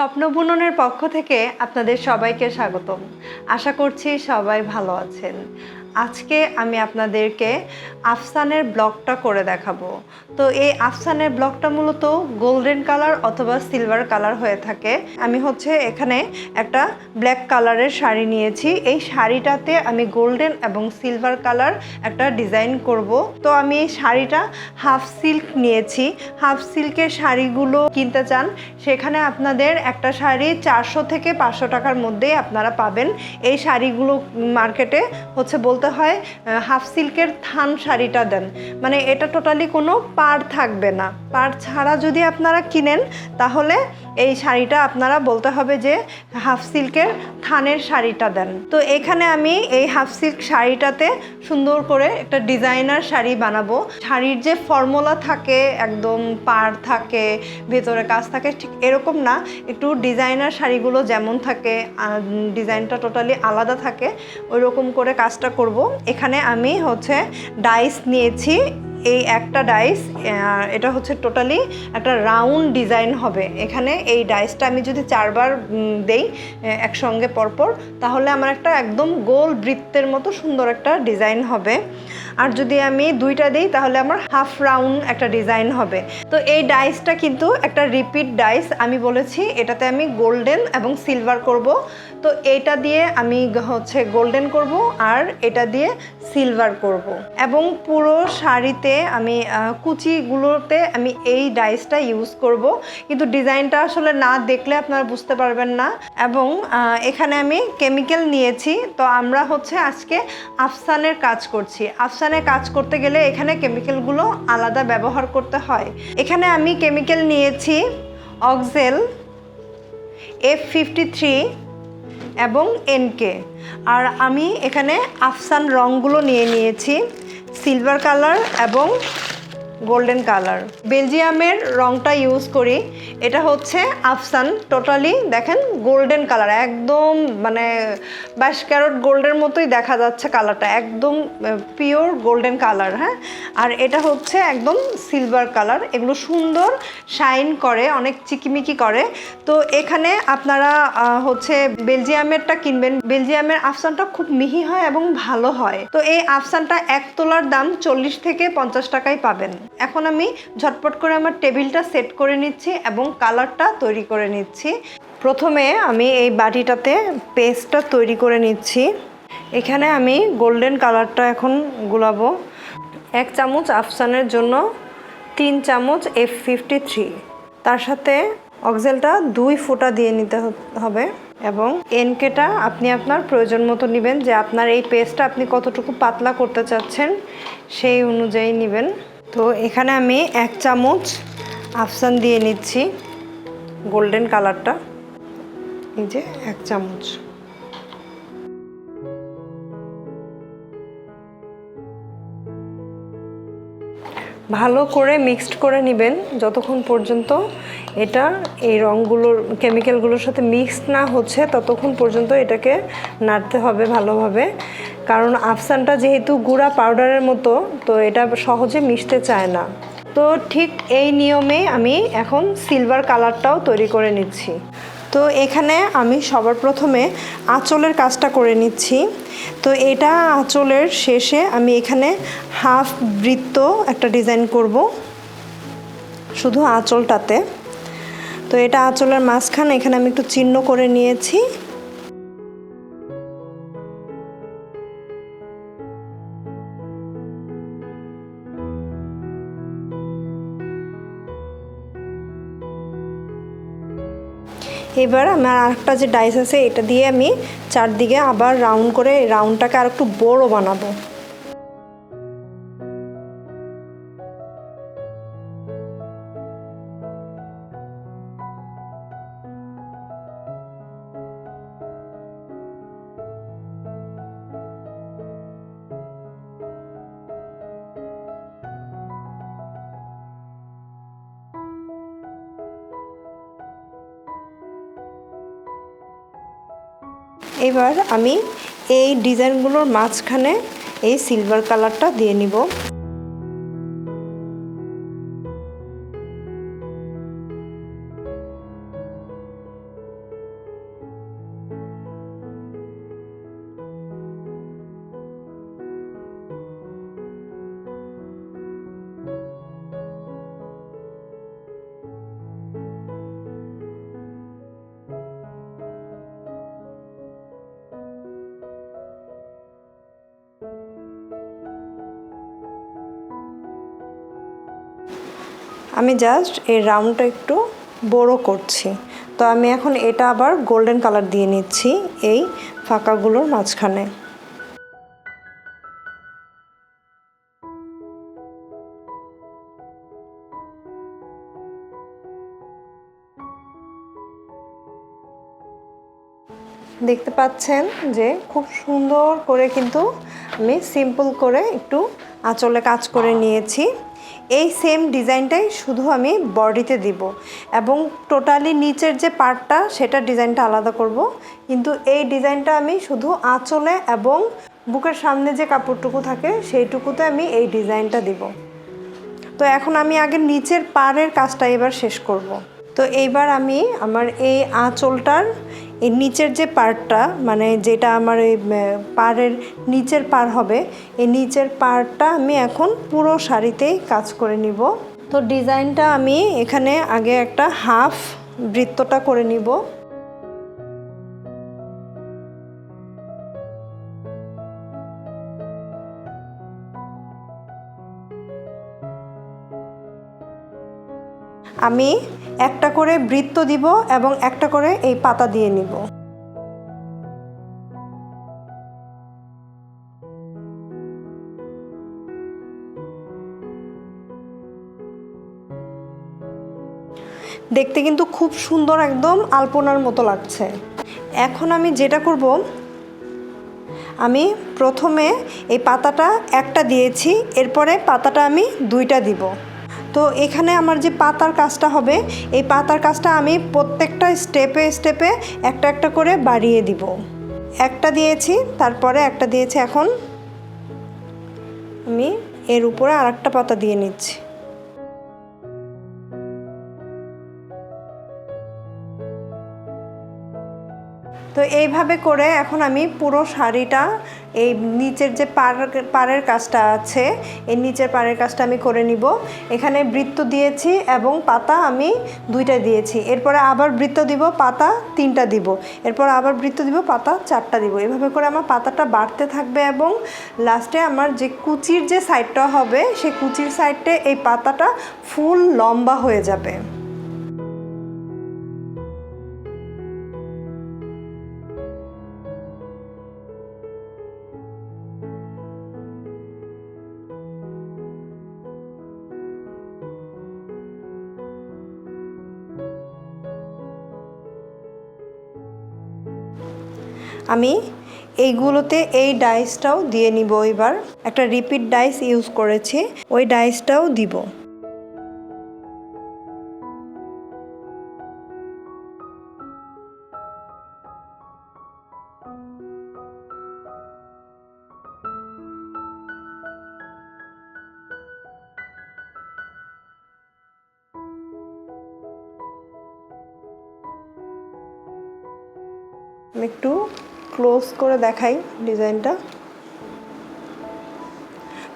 স্বপ্ন বুননের পক্ষ থেকে আপনাদের সবাইকে স্বাগতম। আশা করছি সবাই ভালো আছেন। আজকে আমি আপনাদেরকে আফসানের ব্লকটা করে দেখাবো। তো এই আফসানের ব্লকটা মূলত গোল্ডেন কালার অথবা সিলভার কালার হয়ে থাকে। আমি হচ্ছে এখানে একটা ব্ল্যাক কালারের শাড়ি নিয়েছি। এই শাড়িটাতে আমি গোল্ডেন এবং সিলভার কালার একটা ডিজাইন করব। তো আমি এই শাড়িটা হাফ সিল্ক নিয়েছি। হাফ সিল্কের শাড়িগুলো কিনতে চান, সেখানে আপনাদের একটা শাড়ি চারশো থেকে পাঁচশো টাকার মধ্যেই আপনারা পাবেন। এই শাড়িগুলো মার্কেটে হচ্ছে বলতে হয় হাফ সিল্কের থান শাড়িটা দেন। মানে এটা টোটালি কোনো পার থাকবে না। পার ছাড়া যদি আপনারা কিনেন, তাহলে এই শাড়িটা আপনারা বলতে হবে যে হাফ সিল্কের থানের শাড়িটা দেন। তো এখানে আমি এই হাফ সিল্ক শাড়িটাতে সুন্দর করে একটা ডিজাইনার শাড়ি বানাবো। শাড়ির যে ফর্মুলা থাকে, একদম পার থাকে, ভেতরে কাজ থাকে, ঠিক এরকম না। একটু ডিজাইনার শাড়িগুলো যেমন থাকে ডিজাইনটা টোটালি আলাদা থাকে ওই রকম করে কাজটা করব। এখানে আমি হচ্ছে ডাইস নিয়েছি এই একটা ডাইস এটা হচ্ছে টোটালি একটা রাউন্ড ডিজাইন হবে। এখানে এই ডাইসটা আমি যদি চারবার দেই একসঙ্গে পরপর, তাহলে আমার একটা একদম গোল বৃত্তের মতো সুন্দর একটা ডিজাইন হবে। আর যদি আমি দুইটা দিই, তাহলে আমার হাফ রাউন্ড একটা ডিজাইন হবে। তো এই ডাইসটা কিন্তু একটা রিপিট ডাইস আমি বলেছি, এটাতে আমি গোল্ডেন এবং সিলভার করব। তো এটা দিয়ে আমি হচ্ছে গোল্ডেন করব আর এটা দিয়ে সিলভার করব। এবং পুরো শাড়িতে আমি কুচিগুলোতে আমি এই ডাইসটা ইউজ করব। কিন্তু ডিজাইনটা আসলে না দেখলে আপনারা বুঝতে পারবেন না। এবং এখানে আমি কেমিক্যাল নিয়েছি। তো আমরা হচ্ছে আজকে আফসানের কাজ করছি। আফসানের কাজ করতে গেলে এখানে কেমিক্যালগুলো আলাদা ব্যবহার করতে হয়। এখানে আমি কেমিক্যাল নিয়েছি অক্সেল, এফ ফিফটি থ্রি এবং এনকে আর আমি এখানে আফসান রঙগুলো নিয়ে নিয়েছি। সিলভার কালার এবং গোল্ডেন কালার। বেলজিয়ামের রংটা ইউজ করি। এটা হচ্ছে আফসান টোটালি দেখেন, গোল্ডেন কালার, একদম মানে বাইশ ক্যারট গোল্ডের মতোই দেখা যাচ্ছে কালারটা, একদম পিওর গোল্ডেন কালার হ্যাঁ? আর এটা হচ্ছে একদম সিলভার কালার, এগুলো সুন্দর শাইন করে, অনেক চিকিমিকি করে। তো এখানে আপনারা হচ্ছে বেলজিয়ামেরটা কিনবেন। বেলজিয়ামের আফসানটা খুব মিহি হয় এবং ভালো হয়। তো এই আফসানটা এক তোলার দাম চল্লিশ থেকে পঞ্চাশ টাকায় পাবেন। এখন আমি ঝটপট করে আমার টেবিলটা সেট করে নিচ্ছি এবং কালারটা তৈরি করে নিচ্ছি। প্রথমে আমি এই বাটিটাতে পেস্টটা তৈরি করে নিচ্ছি। এখানে আমি গোল্ডেন কালারটা এখন গুলাবো। এক চামচ আফসানের জন্য তিন চামচ এফ ফিফটি থ্রি তার সাথে অক্সেলটা দুই ফোঁটা দিয়ে নিতে হবে এবং এনকেটা আপনি আপনার প্রয়োজন মতো নেবেন যে আপনার এই পেস্টটা আপনি কতটুকু পাতলা করতে চাচ্ছেন সেই অনুযায়ী নেবেন। তো এখানে আমি এক চামচ আফসান দিয়ে নিচ্ছি গোল্ডেন কালারটা এই যে এক চামচ। ভালো করে মিক্সড করে নেবেন যতক্ষণ পর্যন্ত এটা এই রঙগুলোর কেমিক্যালগুলোর সাথে মিক্সড না হচ্ছে ততক্ষণ পর্যন্ত এটাকে নাড়তে হবে ভালোভাবে। কারণ আফসানটা যেহেতু গুঁড়া পাউডারের মতো, তো এটা সহজে মিশতে চায় না। তো ঠিক এই নিয়মে আমি এখন সিলভার কালারটাও তৈরি করে নিচ্ছি। তো এখানে আমি সবার প্রথমে আঁচলের কাজটা করে নিচ্ছি। তো এটা আঁচলের শেষে আমি এখানে হাফ বৃত্ত একটা ডিজাইন করব, শুধু আঁচলটাতে। তো এটা আঁচলের মাঝখানে এখানে আমি একটু চিহ্ন করে নিয়েছি। এবার আমার আরেকটা যে ডাইস আছে, এটা দিয়ে আমি চারদিকে আবার রাউন্ড করে রাউন্ডটাকে আর একটু বড়ো বানাবো। এবার আমি এই ডিজাইনগুলোর মাঝখানে এই সিলভার কালারটা দিয়ে নিব। আমি জাস্ট এই রাউন্ডটা একটু বড় করছি। তো আমি এখন এটা আবার গোল্ডেন কালার দিয়ে নিচ্ছি এই ফাঁকাগুলোর মাঝখানে। দেখতে পাচ্ছেন যে খুব সুন্দর করে কিন্তু আমি সিম্পল করে একটু আঁচলে কাজ করে নিয়েছি। এই সেম ডিজাইনটাই শুধু আমি বডিতে দিব এবং টোটালি নিচের যে পার্টটা সেটা ডিজাইনটা আলাদা করব কিন্তু এই ডিজাইনটা আমি শুধু আঁচলে এবং বুকের সামনে যে কাপড়টুকু থাকে, সেইটুকুতে আমি এই ডিজাইনটা দিব তো এখন আমি আগে নিচের পাড়ের কাজটা এবার শেষ করব। তো এইবার আমি আমার এই আঁচলটার এই নিচের যে পার্টটা মানে যেটা আমার এই পাড়ের নিচের পার হবে, এই নিচের পার্টটা আমি এখন পুরো শাড়িতেই কাজ করে নিব। তো ডিজাইনটা আমি এখানে আগে একটা হাফ বৃত্তটা করে নিব। আমি একটা করে বৃত্ত দিব এবং একটা করে এই পাতা দিয়ে নিব। দেখতে কিন্তু খুব সুন্দর একদম আলপনার মতো লাগছে। এখন আমি যেটা করব, আমি প্রথমে এই পাতাটা একটা দিয়েছি, এরপরে পাতাটা আমি দুইটা দিব। তো এখানে আমার যে পাতার কাজটা হবে, এই পাতার কাজটা আমি প্রত্যেকটা স্টেপে স্টেপে একটা একটা করে বাড়িয়ে দিব। একটা দিয়েছি, তারপরে একটা দিয়েছি এখন আমি এর উপরে আর একটা পাতা দিয়ে নিচ্ছি। তো এইভাবে করে এখন আমি পুরো শাড়িটা এই নিচের যে পার, পাড়ের কাজটা আছে, এই নিচের পাড়ের কাজটা আমি করে নিব। এখানে বৃত্ত দিয়েছি এবং পাতা আমি দুইটা দিয়েছি। এরপরে আবার বৃত্ত দিব, পাতা তিনটা দিব। এরপর আবার বৃত্ত দিব, পাতা চারটা দিব। এভাবে করে আমার পাতাটা বাড়তে থাকবে এবং লাস্টে আমার যে কুচির যে সাইডটা হবে, সেই কুচির সাইডে এই পাতাটা ফুল লম্বা হয়ে যাবে। আমি এইগুলোতে এই ডাইসটাও দিয়ে নিব এবার। একটা রিপিট ডাইস ইউজ করেছি, ওই ডাইসটাও দিব। আমি একটু ক্লোজ করে দেখাই ডিজাইনটা।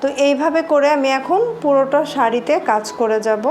তো এইভাবে করে আমি এখন পুরোটা শাড়িতে কাজ করে যাব।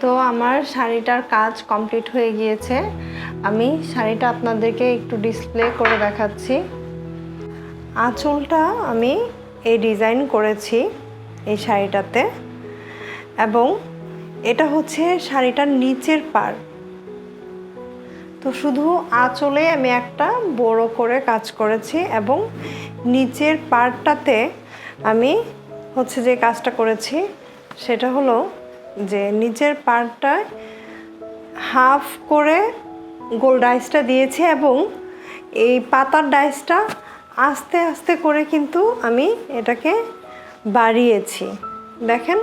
তো আমার শাড়িটার কাজ কমপ্লিট হয়ে গিয়েছে। আমি শাড়িটা আপনাদেরকে একটু ডিসপ্লে করে দেখাচ্ছি। আঁচলটা আমি এই ডিজাইন করেছি এই শাড়িটাতে। এবং এটা হচ্ছে শাড়িটার নিচের পার তো শুধু আঁচলে আমি একটা বড় করে কাজ করেছি এবং নিচের পার্টটাতে আমি হচ্ছে যে কাজটা করেছি, সেটা হলো যে নিচের পার্টটায় হাফ করে গোল ডাইসটা দিয়েছি এবং এই পাতার ডাইসটা আস্তে আস্তে করে কিন্তু আমি এটাকে বাড়িয়েছি। দেখেন,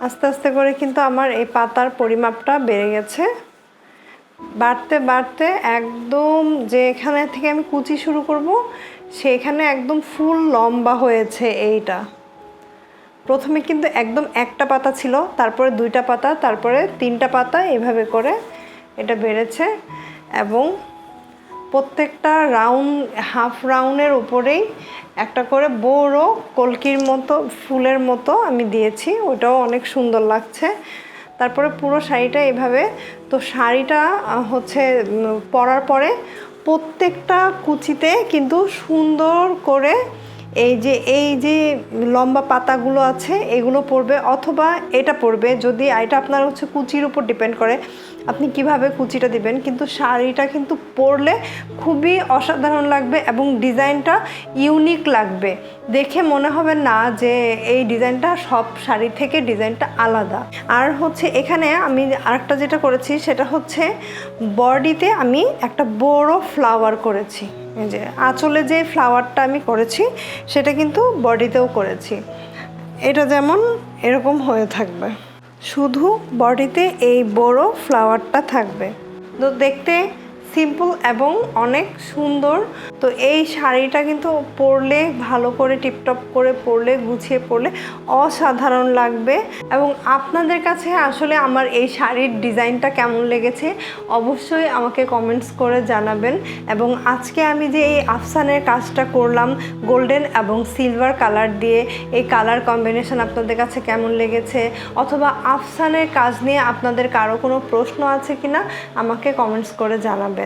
আস্তে আস্তে করে কিন্তু আমার এই পাতার পরিমাপটা বেড়ে গেছে। বাড়তে বাড়তে একদম যে এখানে থেকে আমি কুচি শুরু করব, সেখানে একদম ফুল লম্বা হয়েছে এইটা। প্রথমে কিন্তু একদম একটা পাতা ছিল, তারপরে দুইটা পাতা, তারপরে তিনটা পাতা, এভাবে করে এটা বেড়েছে এবং প্রত্যেকটা রাউন্ড হাফ রাউন্ডের উপরেই একটা করে বড় কলকির মতো, ফুলের মতো আমি দিয়েছি ওটাও অনেক সুন্দর লাগছে। তারপরে পুরো শাড়িটা এভাবে, তো শাড়িটা হচ্ছে পরার পরে প্রত্যেকটা কুচিতে কিন্তু সুন্দর করে এই যে এই যে লম্বা পাতাগুলো আছে, এগুলো পড়বে অথবা এটা পড়বে, যদি এটা আপনার হচ্ছে কুচির উপর ডিপেন্ড করে, আপনি কীভাবে কুচিটা দিবেন, কিন্তু শাড়িটা কিন্তু পরলে খুবই অসাধারণ লাগবে এবং ডিজাইনটা ইউনিক লাগবে। দেখে মনে হবে না যে এই ডিজাইনটা সব শাড়ি থেকে ডিজাইনটা আলাদা। আর হচ্ছে এখানে আমি আরেকটা যেটা করেছি, সেটা হচ্ছে বডিতে আমি একটা বড় ফ্লাওয়ার করেছি। যে আঁচলে যে ফ্লাওয়ারটা আমি করেছি, সেটা কিন্তু বডিতেও করেছি। এটা যেমন এরকম হয়ে থাকবে। শুধু বডিতে এই বড় ফ্লাওয়ারটা থাকবে। তো দেখতে সিম্পল এবং অনেক সুন্দর। তো এই শাড়িটা কিন্তু পরলে, ভালো করে টিপটপ করে পরলে, গুছিয়ে পরলে অসাধারণ লাগবে। এবং আপনাদের কাছে আসলে আমার এই শাড়ির ডিজাইনটা কেমন লেগেছে, অবশ্যই আমাকে কমেন্টস করে জানাবেন। এবং আজকে আমি যে এই আফসানের কাজটা করলাম গোল্ডেন এবং সিলভার কালার দিয়ে, এই কালার কম্বিনেশন আপনাদের কাছে কেমন লেগেছে, অথবা আফসানের কাজ নিয়ে আপনাদের কারও কোনো প্রশ্ন আছে কিনা, আমাকে কমেন্টস করে জানাবেন।